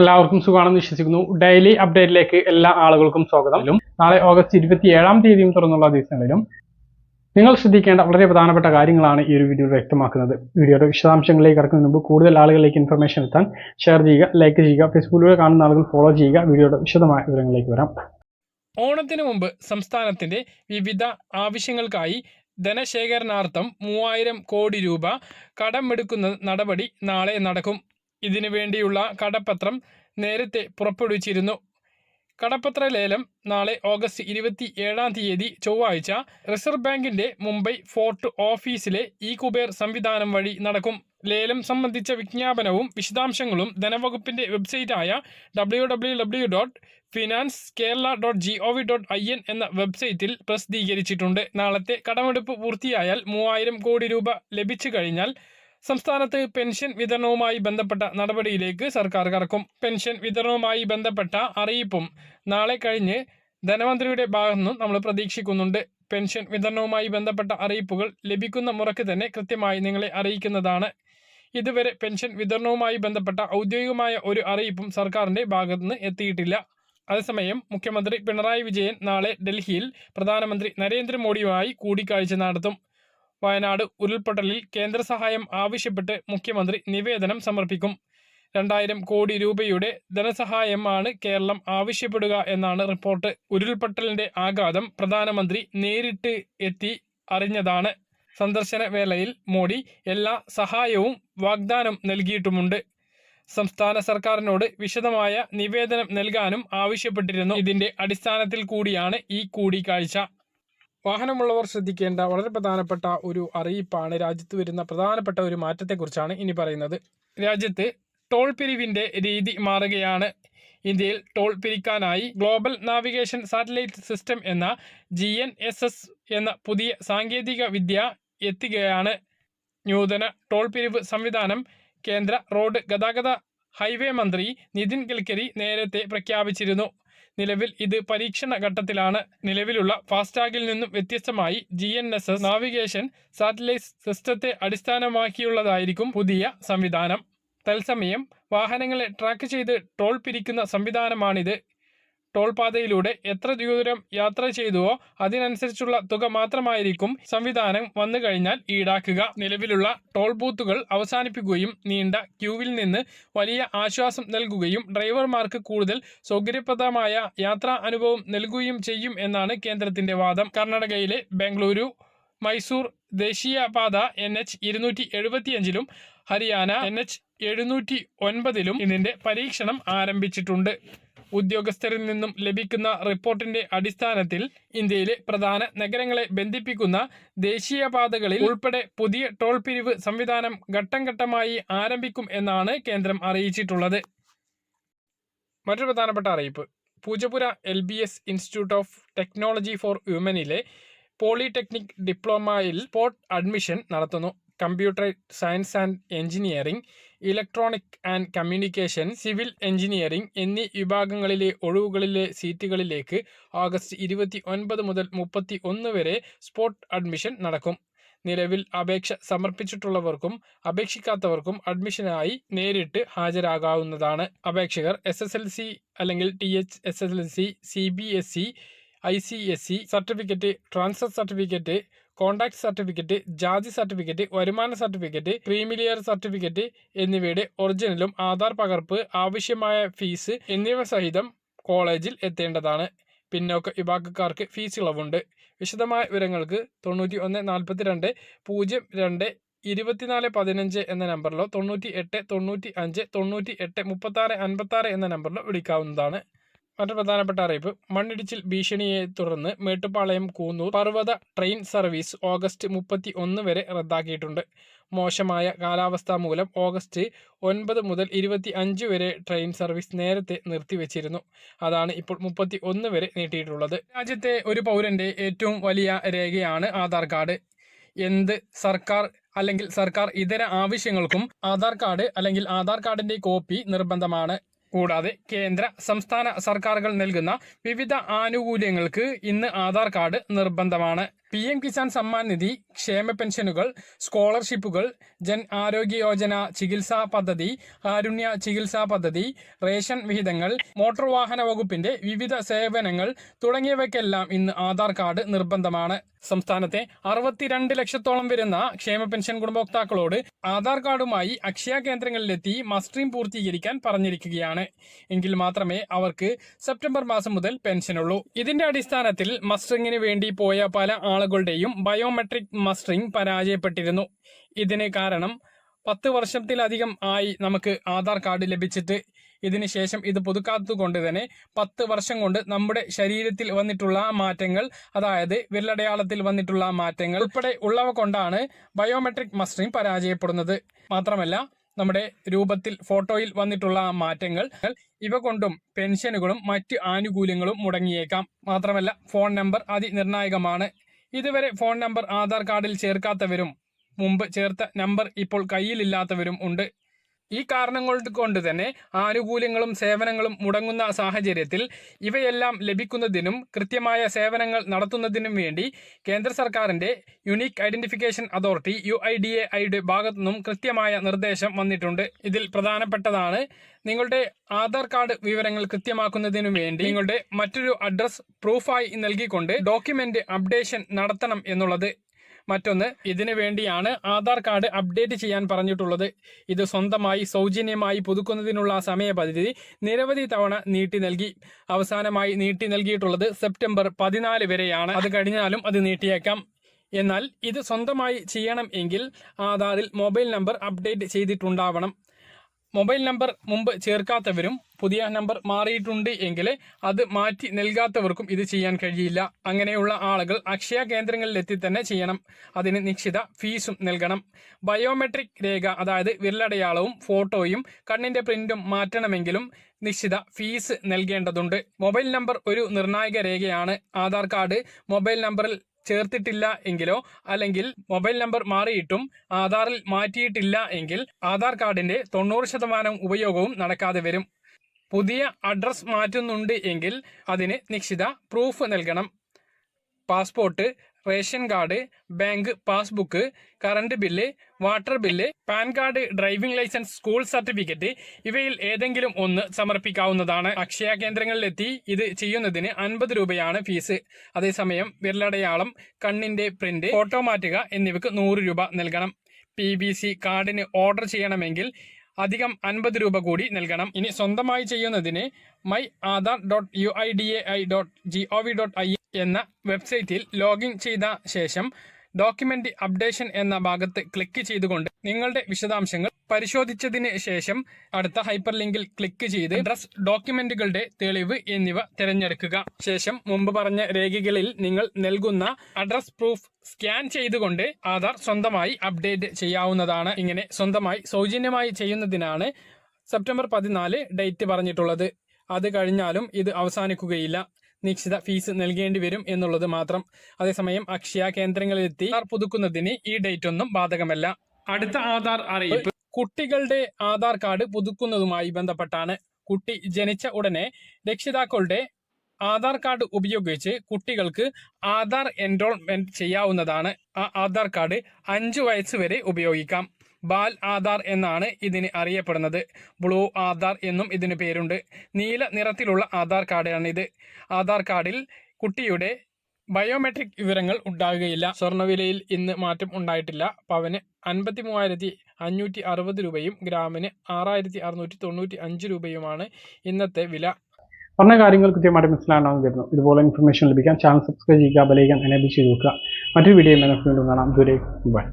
എല്ലാവർക്കും സുഖമാണെന്ന് വിശ്വസിക്കുന്നു. ഡെയിലി അപ്ഡേറ്റിലേക്ക് എല്ലാ ആളുകൾക്കും സ്വാഗതം. നാളെ ഓഗസ്റ്റ് ഇരുപത്തി ഏഴാം തീയതിയും തുറന്നുള്ള ദിവസങ്ങളിലും നിങ്ങൾ ശ്രദ്ധിക്കേണ്ട വളരെ പ്രധാനപ്പെട്ട കാര്യങ്ങളാണ് ഈ ഒരു വീഡിയോ വ്യക്തമാക്കുന്നത്. വീഡിയോയുടെ വിശദാംശങ്ങളിലേക്ക് കടക്കുന്നതിന് മുമ്പ് കൂടുതൽ ആളുകളിലേക്ക് ഇൻഫർമേഷൻ എത്താൻ ഷെയർ ചെയ്യുക ലൈക്ക് ചെയ്യുക ഫേസ്ബുക്കിലൂടെ കാണുന്ന ആളുകൾ ഫോളോ ചെയ്യുക വീഡിയോയുടെ വിശദമായ വിവരങ്ങളിലേക്ക് വരാം. ഓണത്തിന് മുമ്പ് സംസ്ഥാനത്തിന്റെ വിവിധ ആവശ്യങ്ങൾക്കായി ധനശേഖരണാർത്ഥം മൂവായിരം കോടി രൂപ കടമെടുക്കുന്ന നടപടി നാളെ നടക്കും. ഇതിനു വേണ്ടിയുള്ള കടപ്പത്രം നേരത്തെ പുറപ്പെടുവിച്ചിരുന്നു. കടപ്പത്ര ലേലം നാളെ ഓഗസ്റ്റ് ഇരുപത്തി ഏഴാം തീയതി ചൊവ്വാഴ്ച റിസർവ് ബാങ്കിന്റെ മുംബൈ ഫോർട്ട് ഓഫീസിലെ ഇ കുബേർ സംവിധാനം വഴി നടക്കും. ലേലം സംബന്ധിച്ച വിജ്ഞാപനവും വിശദാംശങ്ങളും ധനവകുപ്പിന്റെ വെബ്സൈറ്റായ W W W dot finance Kerala dot G O V dot I N എന്ന വെബ്സൈറ്റിൽ പ്രസിദ്ധീകരിച്ചിട്ടുണ്ട്. നാളത്തെ കടമെടുപ്പ് പൂർത്തിയായാൽ മൂവായിരം കോടി രൂപ ലഭിച്ചു കഴിഞ്ഞാൽ സംസ്ഥാനത്ത് പെൻഷൻ വിതരണവുമായി ബന്ധപ്പെട്ട നടപടിയിലേക്ക് സർക്കാർ കടക്കും. പെൻഷൻ വിതരണവുമായി ബന്ധപ്പെട്ട അറിയിപ്പും നാളെ കഴിഞ്ഞ് ധനമന്ത്രിയുടെ ഭാഗത്തുനിന്നും നമ്മൾ പ്രതീക്ഷിക്കുന്നുണ്ട്. പെൻഷൻ വിതരണവുമായി ബന്ധപ്പെട്ട അറിയിപ്പുകൾ ലഭിക്കുന്ന മുറയ്ക്ക് തന്നെ കൃത്യമായി നിങ്ങളെ അറിയിക്കുന്നതാണ്. ഇതുവരെ പെൻഷൻ വിതരണവുമായി ബന്ധപ്പെട്ട ഔദ്യോഗികമായ ഒരു അറിയിപ്പും സർക്കാരിന്റെ ഭാഗത്തുനിന്ന് എത്തിയിട്ടില്ല. അതേസമയം മുഖ്യമന്ത്രി പിണറായി വിജയൻ നാളെ ഡൽഹിയിൽ പ്രധാനമന്ത്രി നരേന്ദ്രമോദിയുമായി കൂടിക്കാഴ്ച നടത്തും. വയനാട് ഉരുൾപൊട്ടലിൽ കേന്ദ്ര സഹായം ആവശ്യപ്പെട്ട് മുഖ്യമന്ത്രി നിവേദനം സമർപ്പിക്കും. രണ്ടായിരം കോടി രൂപയുടെ ധനസഹായമാണ് കേരളം ആവശ്യപ്പെടുക എന്നാണ് റിപ്പോർട്ട്. ഉരുൾപൊട്ടലിന്റെ ആഘാതം പ്രധാനമന്ത്രി നേരിട്ട് എത്തി അറിഞ്ഞതാണ്. സന്ദർശന വേളയിൽ മോഡി എല്ലാ സഹായവും വാഗ്ദാനം നൽകിയിട്ടുമുണ്ട്. സംസ്ഥാന സർക്കാരിനോട് വിശദമായ നിവേദനം നൽകാനും ആവശ്യപ്പെട്ടിരുന്നു. ഇതിന്റെ അടിസ്ഥാനത്തിൽ കൂടിയാണ് ഈ കൂടിക്കാഴ്ച. വാഹനമുള്ളവർ ശ്രദ്ധിക്കേണ്ട വളരെ പ്രധാനപ്പെട്ട ഒരു അറിയിപ്പാണ് രാജ്യത്ത് വരുന്ന പ്രധാനപ്പെട്ട ഒരു മാറ്റത്തെക്കുറിച്ചാണ് ഇനി പറയുന്നത്. രാജ്യത്ത് ടോൾ പിരിവിന്റെ രീതി മാറുകയാണ്. ഇന്ത്യയിൽ ടോൾ പിരിക്കാനായി ഗ്ലോബൽ നാവിഗേഷൻ സാറ്റലൈറ്റ് സിസ്റ്റം എന്ന ജി എന്ന പുതിയ സാങ്കേതിക വിദ്യ എത്തുകയാണ് നൂതന ടോൾ പിരിവ് സംവിധാനം കേന്ദ്ര റോഡ് ഗതാഗത ഹൈവേ മന്ത്രി നിതിൻ ഗഡ്കരി നേരത്തെ പ്രഖ്യാപിച്ചിരുന്നു. നിലവിൽ ഇത് പരീക്ഷണ ഘട്ടത്തിലാണ്. നിലവിലുള്ള ഫാസ്ടാഗിൽ നിന്നും വ്യത്യസ്തമായി G N S S navigation satellite സിസ്റ്റത്തെ അടിസ്ഥാനമാക്കിയുള്ളതായിരിക്കും പുതിയ സംവിധാനം. തത്സമയം വാഹനങ്ങളെ ട്രാക്ക് ചെയ്ത് ടോൾ പിരിക്കുന്ന സംവിധാനമാണിത്. ടോൾ പാതയിലൂടെ എത്ര ദൂരം യാത്ര ചെയ്തുവോ അതിനനുസരിച്ചുള്ള തുക മാത്രമായിരിക്കും സംവിധാനം വന്നു കഴിഞ്ഞാൽ ഈടാക്കുക. നിലവിലുള്ള ടോൾ ബൂത്തുകൾ അവസാനിപ്പിക്കുകയും നീണ്ട ക്യൂവിൽ നിന്ന് വലിയ ആശ്വാസം നൽകുകയും ഡ്രൈവർമാർക്ക് കൂടുതൽ സൗകര്യപ്രദമായ യാത്രാ അനുഭവം നൽകുകയും ചെയ്യും എന്നാണ് കേന്ദ്രത്തിന്റെ വാദം. കർണാടകയിലെ ബംഗളൂരു മൈസൂർ ദേശീയപാത എൻ എച്ച് ഇരുന്നൂറ്റി എഴുപത്തിയഞ്ചിലും ഹരിയാന എൻ എച്ച് എഴുന്നൂറ്റി ഒൻപതിലും ഇതിന്റെ പരീക്ഷണം ആരംഭിച്ചിട്ടുണ്ട്. ഉദ്യോഗസ്ഥരിൽ നിന്നും ലഭിക്കുന്ന റിപ്പോർട്ടിന്റെ അടിസ്ഥാനത്തിൽ ഇന്ത്യയിലെ പ്രധാന നഗരങ്ങളെ ബന്ധിപ്പിക്കുന്ന ദേശീയപാതകളിൽ ഉൾപ്പെടെ പുതിയ ടോൾ പിരിവ് സംവിധാനം ഘട്ടം ഘട്ടമായി ആരംഭിക്കും എന്നാണ് കേന്ദ്രം അറിയിച്ചിട്ടുള്ളത്. മറ്റൊരു പ്രധാനപ്പെട്ട അറിയിപ്പ്. Poojappura L B S institute of technology for വിമനിലെ polytechnic ഡിപ്ലോമയിൽ സ്പോട്ട് അഡ്മിഷൻ നടത്തുന്നു. Computer science and engineering electronic and communication civil engineering എന്നീ വിഭാഗങ്ങളിലെ ഒഴിവുകളിലെ സീറ്റുകളിലേക്ക് ഓഗസ്റ്റ് ഇരുപത്തി ഒൻപത് മുതൽ മുപ്പത്തി ഒന്ന് വരെ സ്പോട്ട് അഡ്മിഷൻ നടക്കും. നിലവിൽ അപേക്ഷ സമർപ്പിച്ചിട്ടുള്ളവർക്കും അപേക്ഷിക്കാത്തവർക്കും അഡ്മിഷനായി നേരിട്ട് ഹാജരാകാവുന്നതാണ്. അപേക്ഷകർ എസ് എസ് എൽ സി അല്ലെങ്കിൽ T H S S L C C B S E I C S C certificate transfer certificate conduct certificate ജാതി സർട്ടിഫിക്കറ്റ് വരുമാന സർട്ടിഫിക്കറ്റ് ക്രീമിലിയർ സർട്ടിഫിക്കറ്റ് എന്നിവയുടെ ഒറിജിനലും ആധാർ പകർപ്പ് ആവശ്യമായ ഫീസ് എന്നിവ സഹിതം കോളേജിൽ എത്തേണ്ടതാണ്. പിന്നോക്ക വിഭാഗക്കാർക്ക് ഫീസ് ഇളവുണ്ട്. വിശദമായ വിവരങ്ങൾക്ക് തൊണ്ണൂറ്റി ഒന്ന് നാൽപ്പത്തി രണ്ട് പൂജ്യം രണ്ട് ഇരുപത്തിനാല് പതിനഞ്ച് എന്ന നമ്പറിലോ തൊണ്ണൂറ്റി എട്ട് തൊണ്ണൂറ്റി അഞ്ച് തൊണ്ണൂറ്റി എട്ട് മുപ്പത്താറ് അൻപത്താറ് എന്ന നമ്പറിലോ വിളിക്കാവുന്നതാണ്. മറ്റു പ്രധാനപ്പെട്ട അറിയിപ്പ്. മണ്ണിടിച്ചിൽ ഭീഷണിയെ തുടർന്ന് മേട്ടുപാളയം കൂന്നൂർ പർവത ട്രെയിൻ സർവീസ് ഓഗസ്റ്റ് മുപ്പത്തി ഒന്ന് വരെ റദ്ദാക്കിയിട്ടുണ്ട്. മോശമായ കാലാവസ്ഥ മൂലം ഓഗസ്റ്റ് ഒൻപത് മുതൽ ഇരുപത്തി അഞ്ച് വരെ ട്രെയിൻ സർവീസ് നേരത്തെ നിർത്തിവെച്ചിരുന്നു. അതാണ് ഇപ്പോൾ മുപ്പത്തി ഒന്ന് വരെ നീട്ടിയിട്ടുള്ളത്. രാജ്യത്തെ ഒരു പൗരന്റെ ഏറ്റവും വലിയ രേഖയാണ് ആധാർ കാർഡ്. എന്ത് സർക്കാർ അല്ലെങ്കിൽ സർക്കാർ ഇതര ആവശ്യങ്ങൾക്കും ആധാർ കാർഡ് അല്ലെങ്കിൽ ആധാർ കാർഡിന്റെ കോപ്പി നിർബന്ധമാണ്. കൂടാതെ കേന്ദ്ര സംസ്ഥാന സർക്കാരുകൾ നൽകുന്ന വിവിധ ആനുകൂല്യങ്ങൾക്ക് ഇന്ന് ആധാർ കാർഡ് നിർബന്ധമാണ്. പി എം കിസാൻ സമ്മാൻ നിധി ക്ഷേമ പെൻഷനുകൾ സ്കോളർഷിപ്പുകൾ ജൻ ആരോഗ്യ യോജന ചികിത്സാ പദ്ധതി കാരുണ്യ ചികിത്സാ പദ്ധതി റേഷൻ വിഹിതങ്ങൾ മോട്ടോർ വാഹന വകുപ്പിന്റെ വിവിധ സേവനങ്ങൾ തുടങ്ങിയവയ്ക്കെല്ലാം ഇന്ന് ആധാർ കാർഡ് നിർബന്ധമാണ്. സംസ്ഥാനത്തെ അറുപത്തിരണ്ട് ലക്ഷത്തോളം വരുന്ന ക്ഷേമ പെൻഷൻ ഗുണഭോക്താക്കളോട് ആധാർ കാർഡുമായി അക്ഷയ കേന്ദ്രങ്ങളിലെത്തി മസ്റ്ററിംഗ് പൂർത്തീകരിക്കാൻ പറഞ്ഞിരിക്കുകയാണ്. എങ്കിൽ മാത്രമേ അവർക്ക് സെപ്റ്റംബർ മാസം മുതൽ പെൻഷനുള്ളൂ. ഇതിന്റെ അടിസ്ഥാനത്തിൽ മസ്റ്ററിംഗിന് വേണ്ടി പോയ പല ആളുകളുടെയും ബയോമെട്രിക് മസ്റ്ററിംഗ് പരാജയപ്പെട്ടിരുന്നു. ഇതിന് കാരണം പത്ത് വർഷത്തിലധികം ആയി നമുക്ക് ആധാർ കാർഡ് ലഭിച്ചിട്ട് ഇതിന് ശേഷം ഇത് പുതുക്കാത്തതുകൊണ്ട് തന്നെ പത്ത് വർഷം കൊണ്ട് നമ്മുടെ ശരീരത്തിൽ വന്നിട്ടുള്ള മാറ്റങ്ങൾ അതായത് വിരലടയാളത്തിൽ വന്നിട്ടുള്ള മാറ്റങ്ങൾ ഉൾപ്പെടെ ഉള്ളവ കൊണ്ടാണ് ബയോമെട്രിക് മസ്റ്ററിംഗ് പരാജയപ്പെടുന്നത്. മാത്രമല്ല നമ്മുടെ രൂപത്തിൽ ഫോട്ടോയിൽ വന്നിട്ടുള്ള മാറ്റങ്ങൾ ഇവ കൊണ്ടും പെൻഷനുകളും മറ്റ് ആനുകൂല്യങ്ങളും മുടങ്ങിയേക്കാം. മാത്രമല്ല ഫോൺ നമ്പർ അതിനിർണായകമാണ്. ഇതുവരെ ഫോൺ നമ്പർ ആധാർ കാർഡിൽ ചേർക്കാത്തവരും മുമ്പ് ചേർത്ത നമ്പർ ഇപ്പോൾ കയ്യിലില്ലാത്തവരും ഉണ്ട് ഈ കാരണങ്ങൾ കൊണ്ട് തന്നെ ആനുകൂല്യങ്ങളും സേവനങ്ങളും മുടങ്ങുന്ന സാഹചര്യത്തിൽ ഇവയെല്ലാം ലഭിക്കുന്നതിനും കൃത്യമായ സേവനങ്ങൾ നടത്തുന്നതിനും വേണ്ടി കേന്ദ്ര സർക്കാരിന്റെ unique identification authority U I D A ഐയുടെ ഭാഗത്തുനിന്നും കൃത്യമായ നിർദ്ദേശം വന്നിട്ടുണ്ട്. ഇതിൽ പ്രധാനപ്പെട്ടതാണ് നിങ്ങളുടെ ആധാർ കാർഡ് വിവരങ്ങൾ കൃത്യമാക്കുന്നതിനു വേണ്ടി നിങ്ങളുടെ മറ്റൊരു അഡ്രസ് പ്രൂഫായി നൽകിക്കൊണ്ട് ഡോക്യുമെന്റ് അപ്ഡേഷൻ നടത്തണം എന്നുള്ളത് മറ്റൊന്ന് ഇതിനു വേണ്ടിയാണ് ആധാർ കാർഡ് അപ്ഡേറ്റ് ചെയ്യാൻ പറഞ്ഞിട്ടുള്ളത്. ഇത് സ്വന്തമായി സൗജന്യമായി പുതുക്കുന്നതിനുള്ള സമയപരിധി നിരവധി തവണ നീട്ടി നൽകി. അവസാനമായി നീട്ടി നൽകിയിട്ടുള്ളത് സെപ്റ്റംബർ പതിനാല് വരെയാണ്. അത് കഴിഞ്ഞാലും അത് നീട്ടിയേക്കാം. എന്നാൽ ഇത് സ്വന്തമായി ചെയ്യണം എങ്കിൽ ആധാറിൽ മൊബൈൽ നമ്പർ അപ്ഡേറ്റ് ചെയ്തിട്ടുണ്ടാവണം. മൊബൈൽ നമ്പർ മുമ്പ് ചേർക്കാത്തവരും പുതിയ നമ്പർ മാറിയിട്ടുണ്ട് എങ്കിൽ അത് മാറ്റി നൽകാത്തവർക്കും ഇത് ചെയ്യാൻ കഴിയില്ല. അങ്ങനെയുള്ള ആളുകൾ അക്ഷയ കേന്ദ്രങ്ങളിലെത്തി തന്നെ ചെയ്യണം. അതിന് നിശ്ചിത ഫീസും നൽകണം. ബയോമെട്രിക് രേഖ അതായത് വിരലടയാളവും ഫോട്ടോയും കണ്ണിന്റെ പ്രിന്റും മാറ്റണമെങ്കിലും നിശ്ചിത ഫീസ് നൽകേണ്ടതുണ്ട്. മൊബൈൽ നമ്പർ ഒരു നിർണായക രേഖയാണ്. ആധാർ കാർഡ് മൊബൈൽ നമ്പറിൽ ചേർത്തിട്ടില്ല എങ്കിലോ അല്ലെങ്കിൽ മൊബൈൽ നമ്പർ മാറിയിട്ടും ആധാറിൽ മാറ്റിയിട്ടില്ല എങ്കിൽ ആധാർ കാർഡിന്റെ തൊണ്ണൂറ് ശതമാനം ഉപയോഗവും നടക്കാതെ വരും. പുതിയ അഡ്രസ് മാറ്റുന്നുണ്ട് എങ്കിൽ അതിന് നിശ്ചിത പ്രൂഫ് നൽകണം. Passport ration card bank passbook current bill water bill PAN card driving licence school certificate ഇവയിൽ ഏതെങ്കിലും ഒന്ന് സമർപ്പിക്കാവുന്നതാണ്. അക്ഷയ കേന്ദ്രങ്ങളിലെത്തി ഇത് ചെയ്യുന്നതിന് അൻപത് രൂപയാണ് ഫീസ്. അതേസമയം വിരലടയാളം കണ്ണിന്റെ പ്രിന്റ് ഫോട്ടോ മാറ്റുക എന്നിവയ്ക്ക് നൂറ് രൂപ നൽകണം. പി ബി സി കാർഡിന് ഓർഡർ ചെയ്യണമെങ്കിൽ അധികം അൻപത് രൂപ കൂടി നൽകണം. ഇനി സ്വന്തമായി ചെയ്യുന്നതിന് my Aadhaar dot U I D A I dot G O V dot I എന്ന വെബ്സൈറ്റിൽ ലോഗിൻ ചെയ്ത ശേഷം ഡോക്യുമെന്റ് അപ്ഡേഷൻ എന്ന ഭാഗത്ത് ക്ലിക്ക് ചെയ്തുകൊണ്ട് നിങ്ങളുടെ വിശദാംശങ്ങൾ പരിശോധിച്ചതിന് ശേഷം അടുത്ത ഹൈപ്പർ ലിങ്കിൽ ക്ലിക്ക് ചെയ്ത് അഡ്രസ് ഡോക്യുമെന്റുകളുടെ തെളിവ് എന്നിവ തിരഞ്ഞെടുക്കുക. ശേഷം മുമ്പ് പറഞ്ഞ രേഖകളിൽ നിങ്ങൾ നൽകുന്ന അഡ്രസ് പ്രൂഫ് സ്കാൻ ചെയ്തുകൊണ്ട് ആധാർ സ്വന്തമായി അപ്ഡേറ്റ് ചെയ്യാവുന്നതാണ്. ഇങ്ങനെ സ്വന്തമായി സൗജന്യമായി ചെയ്യുന്നതിനാണ് സെപ്റ്റംബർ പതിനാല് ഡേറ്റ് പറഞ്ഞിട്ടുള്ളത്. അത് കഴിഞ്ഞാലും ഇത് അവസാനിക്കുകയില്ല. നിശ്ചിത ഫീസ് നൽകേണ്ടി വരും എന്നുള്ളത് മാത്രം. അതേസമയം അക്ഷയ കേന്ദ്രങ്ങളിലെത്തി പുതുക്കുന്നതിന് ഈ ഡേറ്റ് ഒന്നും ബാധകമല്ല. അടുത്ത ആധാർ അറിയിപ്പ്. കുട്ടികളുടെ ആധാർ കാർഡ് പുതുക്കുന്നതുമായി ബന്ധപ്പെട്ടാണ്. കുട്ടി ജനിച്ച ഉടനെ രക്ഷിതാക്കളുടെ ആധാർ കാർഡ് ഉപയോഗിച്ച് കുട്ടികൾക്ക് ആധാർ എൻറോൾമെന്റ് ചെയ്യാവുന്നതാണ്. ആ ആധാർ കാർഡ് അഞ്ചു വയസ്സ് വരെ ഉപയോഗിക്കാം. ബാൽ ആധാർ എന്നാണ് ഇതിന് അറിയപ്പെടുന്നത്. ബ്ലൂ ആധാർ എന്നും ഇതിന് പേരുണ്ട്. നീല നിറത്തിലുള്ള ആധാർ കാർഡാണിത്. ആധാർ കാർഡിൽ കുട്ടിയുടെ ബയോമെട്രിക് വിവരങ്ങൾ ഉണ്ടാകുകയില്ല. സ്വർണവിലയിൽ ഇന്ന് മാറ്റം ഉണ്ടായിട്ടില്ല. പവന് അൻപത്തി മൂവായിരത്തി അഞ്ഞൂറ്റി അറുപത് രൂപയും ഗ്രാമിന് ആറായിരത്തി അറുന്നൂറ്റി തൊണ്ണൂറ്റി അഞ്ച് രൂപയുമാണ് ഇന്നത്തെ വില. പറഞ്ഞ കാര്യങ്ങൾ കൃത്യമായിട്ട് മനസ്സിലാണെന്ന് കരുതുന്നു. ഇതുപോലെ ഇൻഫർമേഷൻ ലഭിക്കാൻ ചാനൽ സബ്സ്ക്രൈബ് ചെയ്യുക ബലയിക്കാൻ എനേബിൾ ചെയ്ത് നോക്കുക മറ്റൊരു വീഡിയോ കാണാം. ദൂരെ ബൈ